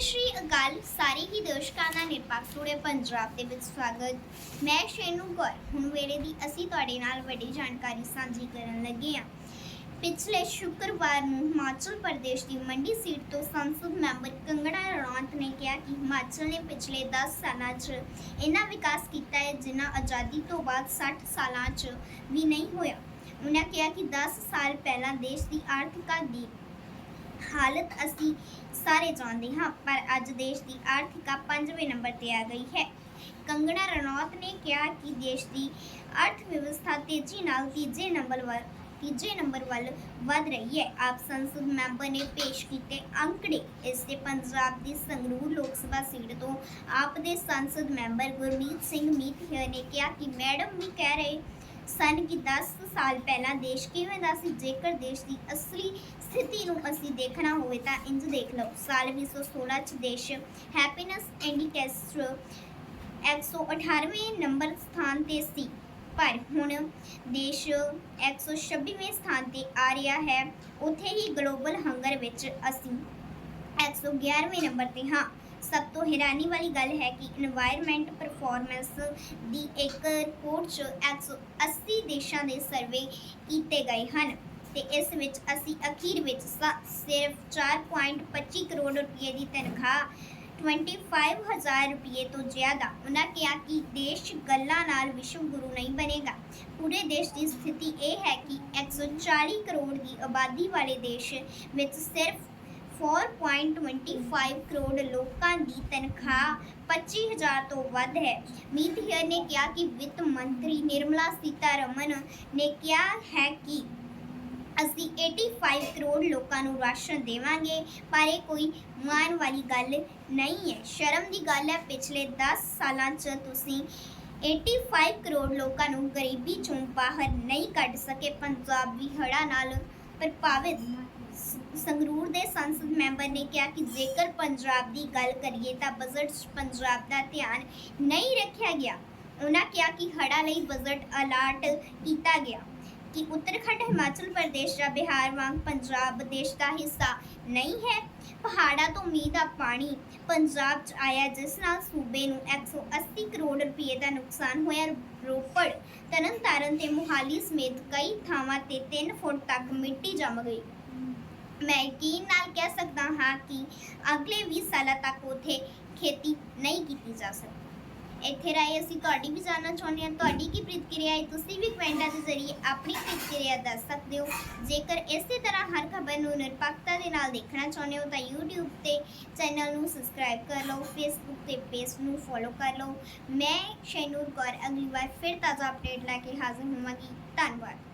ਸਤਿ ਸ਼੍ਰੀ ਅਕਾਲ। ਸਾਰੇ ਹੀ ਦਰਸ਼ਕਾਂ ਨਿਰਪੱਖ ਟੂਡੇ ਪੰਜਾਬ ਦੇ ਵਿੱਚ ਸਵਾਗਤ। ਮੈਂ ਸ਼ੇਨੂ ਕੌਰ। ਹੁਣ ਵੇਲੇ ਦੀ ਅਸੀਂ ਤੁਹਾਡੇ ਨਾਲ ਵੱਡੀ ਜਾਣਕਾਰੀ ਸਾਂਝੀ ਕਰਨ ਲੱਗੇ ਹਾਂ। ਪਿਛਲੇ ਸ਼ੁੱਕਰਵਾਰ ਨੂੰ ਹਿਮਾਚਲ ਪ੍ਰਦੇਸ਼ ਦੀ ਮੰਡੀ ਸੀਟ ਤੋਂ ਸੰਸਦ ਮੈਂਬਰ ਕੰਗਣਾ ਰਣੌਤ ਨੇ ਕਿਹਾ ਕਿ ਹਿਮਾਚਲ ਨੇ ਪਿਛਲੇ 10 ਸਾਲਾਂ 'ਚ ਇੰਨਾ ਵਿਕਾਸ ਕੀਤਾ ਹੈ ਜਿੰਨਾ ਆਜ਼ਾਦੀ ਤੋਂ ਬਾਅਦ 60 ਸਾਲਾਂ 'ਚ ਵੀ ਨਹੀਂ ਹੋਇਆ। ਉਹਨਾਂ ਕਿਹਾ ਕਿ 10 ਸਾਲ ਪਹਿਲਾਂ ਦੇਸ਼ ਦੀ ਆਰਥਿਕਤਾ ਦੀ ਹਾਲਤ ਅਸੀਂ ਸਾਰੇ ਜਾਣਦੇ ਹਾਂ, ਪਰ ਅੱਜ ਦੇਸ਼ ਦੀ ਆਰਥਿਕਾ 5ਵੇਂ ਨੰਬਰ ਤੇ ਆ ਗਈ ਹੈ। ਕੰਗਣਾ ਰਣੌਤ ਨੇ ਕਿਹਾ ਕਿ ਦੇਸ਼ ਦੀ ਅਰਥ ਵਿਵਸਥਾ ਤੇਜ਼ੀ ਨਾਲ ਤੀਜੇ ਨੰਬਰ ਵੱਲ ਤੀਜੇ ਨੰਬਰ ਵੱਲ ਵਧ ਰਹੀ ਹੈ। ਆਪ ਸੰਸਦ ਮੈਂਬਰ ਨੇ ਪੇਸ਼ ਕੀਤੇ ਅੰਕੜੇ। ਇਸ 'ਤੇ ਪੰਜਾਬ ਦੀ ਸੰਗਰੂਰ ਲੋਕ ਸਭਾ ਸੀਟ ਤੋਂ ਆਪ ਦੇ ਸੰਸਦ ਮੈਂਬਰ ਗੁਰਮੀਤ ਸਿੰਘ ਮੀਤਹਿਰ ਨੇ ਕਿਹਾ ਕਿ ਮੈਡਮ ਵੀ ਕਹਿ ਰਹੇ ਸਨ ਕਿ 10 ਸਾਲ ਪਹਿਲਾਂ ਦੇਸ਼ ਕਿਵੇਂ ਦਾ ਸੀ, ਜੇਕਰ ਦੇਸ਼ ਦੀ ਅਸਲੀ ਸਥਿਤੀ ਨੂੰ ਅਸੀਂ ਦੇਖਣਾ ਹੋਵੇ ਤਾਂ ਇੰਜ ਦੇਖ ਲਓ, ਸਾਲ 1916 ਚ ਦੇਸ਼ ਹੈਪੀਨੈਸ ਇੰਡੀਕੇਟਰ 118ਵੇਂ ਨੰਬਰ ਸਥਾਨ ਤੇ ਸੀ। ਪਰ ਹੁਣ ਦੇਸ਼ 126ਵੇਂ ਸਥਾਨ ਤੇ ਆ ਰਿਹਾ ਹੈ। ਉੱਥੇ ਹੀ ਗਲੋਬਲ ਹੰਗਰ ਵਿੱਚ ਅਸੀਂ 111ਵੇਂ ਨੰਬਰ ਤੇ ਹਾਂ। ਸਭ ਤੋਂ ਹੈਰਾਨੀ ਵਾਲੀ ਗੱਲ ਹੈ ਕਿ এনवायरमेंट ਪਰਫਾਰਮੈਂਸ ਦੀ ਇੱਕ ਰਿਪੋਰਟ 'ਚ 180 ਦੇਸ਼ਾਂ ਦੇ ਸਰਵੇ ਕੀਤੇ ਗਏ ਹਨ। ਤੇ ਇਸ ਵਿੱਚ ਅਸੀਂ ਅਖੀਰ ਵਿੱਚ ਸ- ਸਿਰਫ 4.25 ਕਰੋੜ ਰੁਪਏ ਦੀ ਤਨਖਾਹ 25000 ਰੁਪਏ ਤੋਂ ਜ਼ਿਆਦਾ। ਉਹਨਾਂ ਕਿਹਾ ਕਿ ਦੇਸ਼ ਗੱਲਾਂ ਨਾਲ ਵਿਸ਼ਵ ਗੁਰੂ ਨਹੀਂ ਬਣੇਗਾ। ਪੂਰੇ ਦੇਸ਼ ਦੀ ਸਥਿਤੀ ਇਹ ਹੈ ਕਿ 140 ਕਰੋੜ ਦੀ ਆਬਾਦੀ ਵਾਲੇ ਦੇਸ਼ ਵਿੱਚ ਸਿਰਫ 4.25 ਕਰੋੜ ਲੋਕਾਂ ਦੀ ਤਨਖਾਹ 25000 ਤੋਂ ਵੱਧ ਹੈ। ਮੀਤਹਿਰ ਨੇ ਕਿਹਾ ਕਿ ਵਿੱਤ ਮੰਤਰੀ ਨਿਰਮਲਾ ਸੀਤਾਰਮਨ ਨੇ ਕਿਹਾ ਹੈ ਕਿ ਅਸੀਂ 85 ਕਰੋੜ ਲੋਕਾਂ ਨੂੰ ਰਾਸ਼ਨ ਦੇਵਾਂਗੇ, ਪਰ ਇਹ ਕੋਈ ਮਾਣ ਵਾਲੀ ਗੱਲ ਨਹੀਂ ਹੈ। ਸ਼ਰਮ ਦੀ ਗੱਲ ਹੈ, ਪਿਛਲੇ 10 ਸਾਲਾਂ 'ਚ ਤੁਸੀਂ 85 ਕਰੋੜ ਲੋਕਾਂ ਨੂੰ ਗਰੀਬੀ ਚੋਂ ਬਾਹਰ ਨਹੀਂ ਕੱਢ ਸਕੇ, ਪੰਜਾਬ ਵੀ ਹੜ੍ਹਾਂ ਨਾਲ ਪ੍ਰਭਾਵਿਤ। ਸੰਗਰੂਰ ਦੇ ਸੰਸਦ ਮੈਂਬਰ ਨੇ ਕਿਹਾ ਕਿ ਜੇਕਰ ਪੰਜਾਬ ਦੀ ਗੱਲ ਕਰੀਏ ਤਾਂ ਬਜਟ 'ਚ ਪੰਜਾਬ ਦਾ ਧਿਆਨ ਨਹੀਂ ਰੱਖਿਆ ਗਿਆ। ਉਹਨਾਂ ਕਿਹਾ ਕਿ ਹੜ੍ਹਾਂ ਲਈ ਬਜਟ ਅਲਾਟ ਕੀਤਾ ਗਿਆ। ਕਿ ਉੱਤਰਾਖੰਡ, ਹਿਮਾਚਲ ਪ੍ਰਦੇਸ਼ ਜਾਂ ਬਿਹਾਰ ਵਾਂਗ ਪੰਜਾਬ ਦੇਸ਼ ਦਾ ਹਿੱਸਾ ਨਹੀਂ ਹੈ। ਪਹਾੜਾਂ ਤੋਂ ਮੀਂਹ ਦਾ ਪਾਣੀ ਪੰਜਾਬ 'ਚ ਆਇਆ, ਜਿਸ ਨਾਲ ਸੂਬੇ ਨੂੰ 180 ਕਰੋੜ ਰੁਪਏ ਦਾ ਨੁਕਸਾਨ ਹੋਇਆ। ਰੋਪੜ, ਤਰਨਤਾਰਨ ਤੇ ਮੁਹਾਲੀ ਸਮੇਤ ਕਈ ਥਾਵਾਂ ਤੇ 3 ਫੁੱਟ ਤੱਕ ਮਿੱਟੀ ਜੰਮ ਗਈ। ਮੈਂ ਯਕੀਨ ਨਾਲ ਕਹਿ ਸਕਦਾ ਹਾਂ ਕਿ ਅਗਲੇ 20 ਸਾਲਾਂ ਤੱਕ ਉਥੇ ਖੇਤੀ ਨਹੀਂ ਕੀਤੀ ਜਾ ਸਕਦੀ। ਇੱਥੇ ਰਾਹੀਂ ਅਸੀਂ ਤੁਹਾਡੀ ਵੀ ਜਾਣਨਾ ਚਾਹੁੰਦੇ ਹਾਂ। ਤੁਹਾਡੀ ਕੀ ਪ੍ਰਤੀਕਿਰਿਆ ਹੈ? ਤੁਸੀਂ ਵੀ ਕਮੈਂਟਾਂ ਦੇ ਜ਼ਰੀਏ ਆਪਣੀ ਪ੍ਰਤੀਕਿਰਿਆ ਦੱਸ ਸਕਦੇ ਹੋ। ਜੇਕਰ ਇਸੇ ਤਰ੍ਹਾਂ ਹਰ ਖਬਰ ਨੂੰ ਨਿਰਪੱਖਤਾ ਦੇ ਨਾਲ ਦੇਖਣਾ ਚਾਹੁੰਦੇ ਹੋ, ਤਾਂ YouTube ਤੇ ਚੈਨਲ ਨੂੰ ਸਬਸਕ੍ਰਾਈਬ ਕਰ ਲਓ, Facebook ਤੇ ਪੇਜ ਨੂੰ ਫੋਲੋ ਕਰ ਲਓ। ਮੈਂ ਸ਼ੈਨੂਰ ਕੌਰ, ਅਗਲੀ ਵਾਰ ਫਿਰ ਤਾਜ਼ਾ ਅਪਡੇਟ ਲੈ ਕੇ ਹਾਜ਼ਰ ਹੋਵਾਂਗੀ। ਧੰਨਵਾਦ।